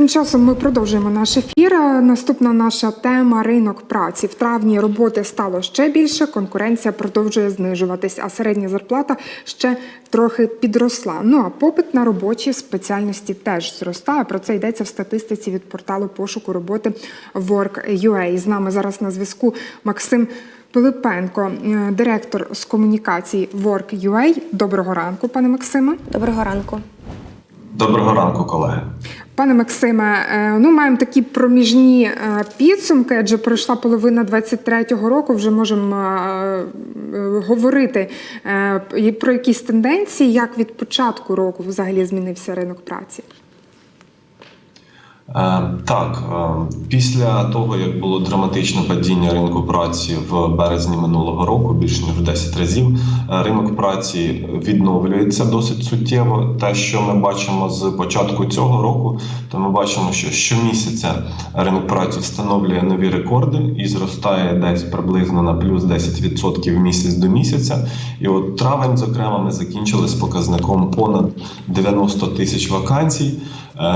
Тим часом ми продовжуємо наш ефір. Наступна наша тема ринок праці. В травні роботи стало ще більше. Конкуренція продовжує знижуватись, а середня зарплата ще трохи підросла. Ну а попит на робочі спеціальності теж зростає. Про це йдеться в статистиці від порталу пошуку роботи Work.ua. З нами зараз на зв'язку Максим. Пилипенко, е, директор з комунікацій Work.ua. Доброго ранку, пане Максиме. Доброго ранку. Доброго ранку, колеги. Пане Максиме, е, ну маємо такі проміжні е, підсумки, адже пройшла половина 23-го року. Вже можемо е, говорити про якісь тенденції, як від початку року взагалі змінився ринок праці. Е, Так, е, після того, як було драматичне падіння ринку праці в березні минулого року, більше ніж в 10 разів, е, ринок праці відновлюється досить суттєво. Те, що ми бачимо з початку цього року, то ми бачимо, що щомісяця ринок праці встановлює нові рекорди і зростає десь приблизно на плюс 10% місяць до місяця. І от травень, зокрема, ми закінчили з показником понад 90 тисяч вакансій.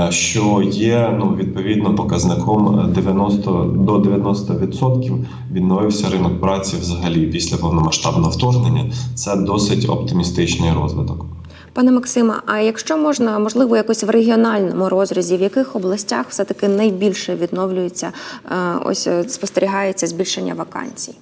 Що є ну відповідно показником 90 до 90% відновився ринок праці взагалі після повномасштабного вторгнення. Це досить оптимістичний розвиток. Пане Максиме, а якщо можна, можливо, якось в регіональному розрізі, в яких областях все-таки найбільше відновлюється, е, ось е, спостерігається збільшення вакансій?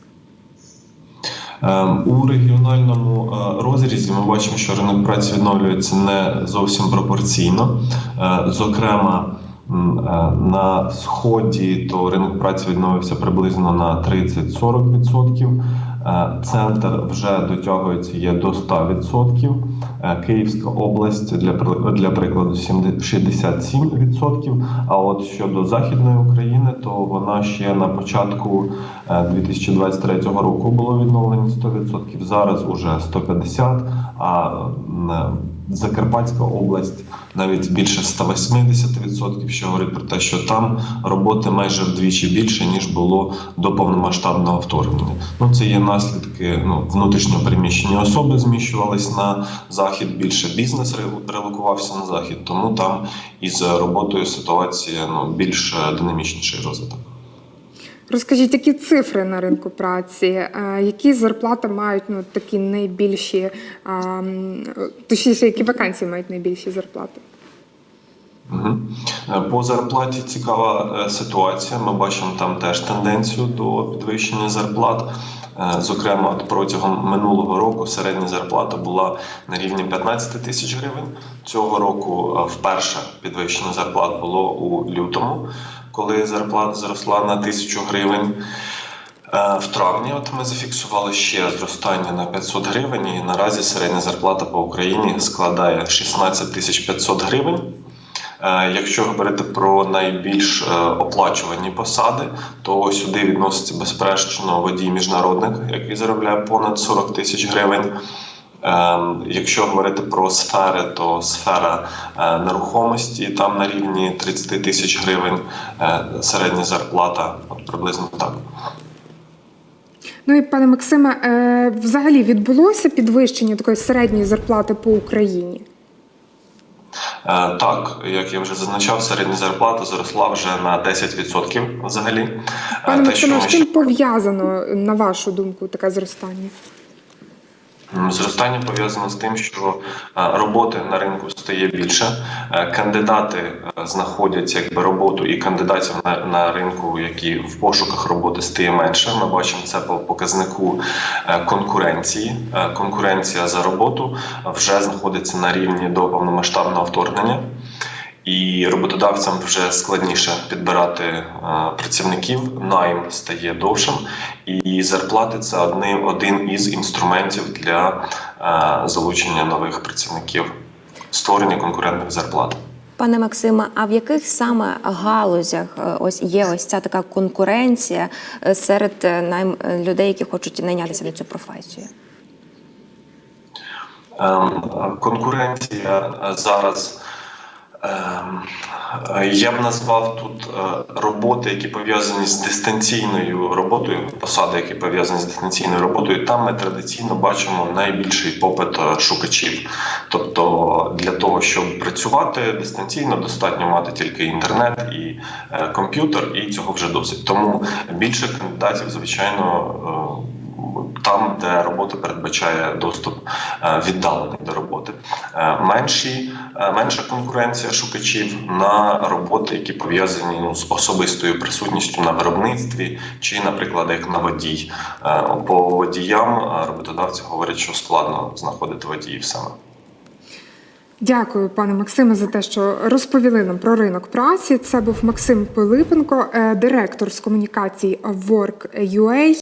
Ем, У регіональному е, розрізі ми бачимо, що ринок праці відновлюється не зовсім пропорційно. Е, Зокрема, е, на сході то ринок праці відновився приблизно на 30-40%. Е, Центр вже дотягується є до 100%. Е, Київська область для для прикладу 70 67%. А от щодо західної України, то вона ще на початку е, 2023 року було відновлені 100%, зараз уже 150%, а Закарпатська область навіть більше 180%, що говорить про те, що там роботи майже вдвічі більше ніж було до повномасштабного вторгнення. Ну це є наслідки ну, внутрішньо переміщені особи зміщувались на захід. Більше бізнес релокувався на захід, тому там із роботою ситуація ну більш е, динамічніший розвиток. Розкажіть, які цифри на ринку праці, е, які зарплати мають ну, такі найбільші, точніше, які вакансії мають найбільші зарплати? Е, По зарплаті цікава е, ситуація. Ми бачимо там теж тенденцію до підвищення зарплат. Е, Зокрема, протягом минулого року середня зарплата була на рівні 15 тисяч гривень. Цього року е, вперше підвищення зарплат було у лютому, коли зарплата зросла на тисячу гривень. Е, В травні от ми зафіксували ще зростання на 500 гривень, і наразі середня зарплата по Україні складає 16 тисяч 500 гривень. Е, Якщо говорити про найбільш е, оплачувані посади, то сюди відноситься безперечно водій міжнародник, який заробляє понад 40 тисяч гривень. Е, Якщо говорити про сфери, то сфера е, нерухомості там на рівні 30 тисяч гривень е, середня зарплата, от приблизно так. Ну і пане Максиме, е, взагалі відбулося підвищення такої середньої зарплати по Україні? Так, як я вже зазначав, середня зарплата зросла вже на 10% взагалі. Пане Максиме, з чим пов'язано, на вашу думку, таке зростання? Зростання пов'язано з тим, що е, роботи на ринку стає більше. Е, Кандидати е, знаходять якби роботу, і кандидатів на, на ринку, які в пошуках роботи стає менше. Ми бачимо це по показнику конкуренції. Конкуренція за роботу вже знаходиться на рівні до повномасштабного вторгнення. І роботодавцям вже складніше підбирати е, працівників, найм стає довшим, і зарплати це одним один із інструментів для е, залучення нових працівників, створення конкурентних зарплат. Пане Максиме, а в яких саме галузях е, ось є ось ця така конкуренція серед найм людей, які хочуть найнятися на цю професію? Ем, Конкуренція зараз Я б назвав тут е, роботи, які пов'язані з дистанційною роботою, посади, які пов'язані з дистанційною роботою. Там ми традиційно бачимо найбільший попит е, шукачів. Тобто для того, щоб працювати дистанційно, достатньо мати тільки інтернет і е, комп'ютер, і цього вже досить. Тому більше кандидатів, звичайно. Там, де робота передбачає доступ е, віддалений до роботи, Е, менші, е, менша конкуренція шукачів на роботи, які пов'язані ну, з особистою присутністю на виробництві, чи, наприклад, як на водій. По водіям роботодавці говорять, що складно знаходити водіїв саме. Дякую, пане Максиме, за те, що розповіли нам про ринок праці. Це був Максим Пилипенко, директор з комунікацій Work.ua.